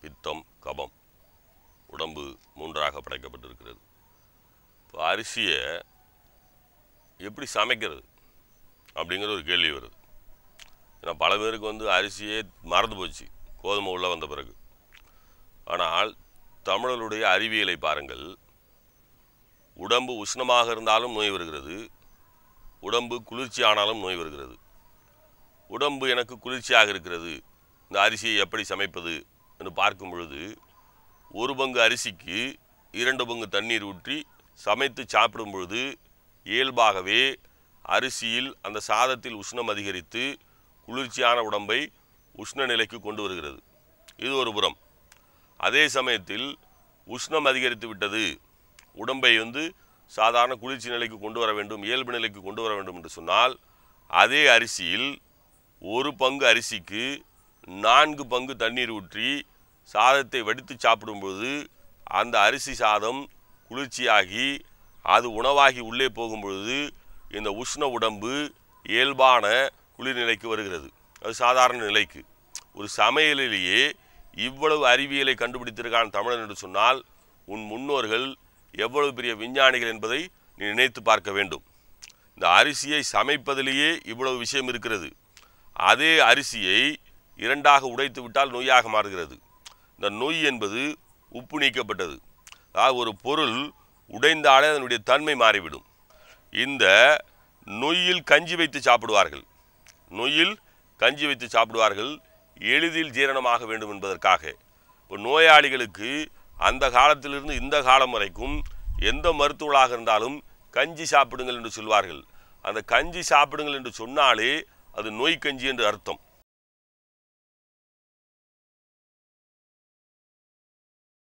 பித்தம் கபம். உடம்பு மூன்றாக படைக்கப்பட்டிருக்கிறது. இப்போ அரிசியை எப்படி சமைக்கிறது அப்படிங்கிற ஒரு கேள்வி வருது. ஏன்னா பல பேருக்கு வந்து அரிசியே மறந்து போச்சு. கோதுமை உள்ளே வந்த பிறகு. ஆனால் தமிழருடைய அறிவியலை பாருங்கள். உடம்பு உஷ்ணமாக இருந்தாலும் நோய் வருகிறது. உடம்பு குளிர்ச்சி ஆனாலும் நோய் வருகிறது. உடம்பு எனக்கு குளிர்ச்சியாக இருக்கிறது. இந்த அரிசியை எப்படி சமைப்பது? என்று பார்க்கும் பொழுது ஒரு பங்கு அரிசிக்கு இரண்டு பங்கு தண்ணீர் ஊற்றி சமைத்து சாப்பிடும் பொழுது இயல்பாகவே அரிசியில் அந்த சாதத்தில் உஷ்ணம் அதிகரித்து குளிர்ச்சியான உடம்பை உஷ்ண நிலைக்கு கொண்டு வருகிறது. இது ஒரு புறம். அதே சமயத்தில் உஷ்ணம் அதிகரித்து விட்டது உடம்பை வந்து சாதாரண குளிர்ச்சி நிலைக்கு கொண்டு வர வேண்டும் இயல்பு நிலைக்கு கொண்டு வர வேண்டும் என்று சொன்னால் அதே அரிசியில் ஒரு பங்கு அரிசிக்கு நான்கு பங்கு தண்ணீர் ஊற்றி சாதத்தை வடித்து சாப்பிடும்போது அந்த அரிசி சாதம் குளிர்ச்சியாகி அது உணவாகி உள்ளே போகும்பொழுது இந்த உஷ்ண உடம்பு இயல்பான குளிர்நிலைக்கு வருகிறது. அது சாதாரண நிலைக்கு. ஒரு சமையலிலேயே இவ்வளவு அறிவியலை கண்டுபிடித்திருக்கான் தமிழன் என்று சொன்னால் உன் முன்னோர்கள் எவ்வளவு பெரிய விஞ்ஞானிகள் என்பதை நீ நினைத்து பார்க்க வேண்டும். இந்த அரிசியை சமைப்பதிலேயே இவ்வளவு விஷயம் இருக்கிறது. அதே அரிசியை இரண்டாக உடைத்து விட்டால் நொய்யாக மாறுகிறது. இந்த நொய் என்பது உப்பு நீக்கப்பட்டது. அதாவது ஒரு பொருள் உடைந்தாலே அதனுடைய தன்மை மாறிவிடும். இந்த நொய்யில் கஞ்சி வைத்து சாப்பிடுவார்கள். நொய்யில் கஞ்சி வைத்து சாப்பிடுவார்கள். எளிதில் ஜீரணமாக வேண்டும் என்பதற்காக. இப்போ நோயாளிகளுக்கு அந்த காலத்திலிருந்து இந்த காலம் வரைக்கும் எந்த மருத்துவர்களாக இருந்தாலும் கஞ்சி சாப்பிடுங்கள் என்று சொல்வார்கள். அந்த கஞ்சி சாப்பிடுங்கள் என்று சொன்னாலே அது நோய் கஞ்சி என்று அர்த்தம்.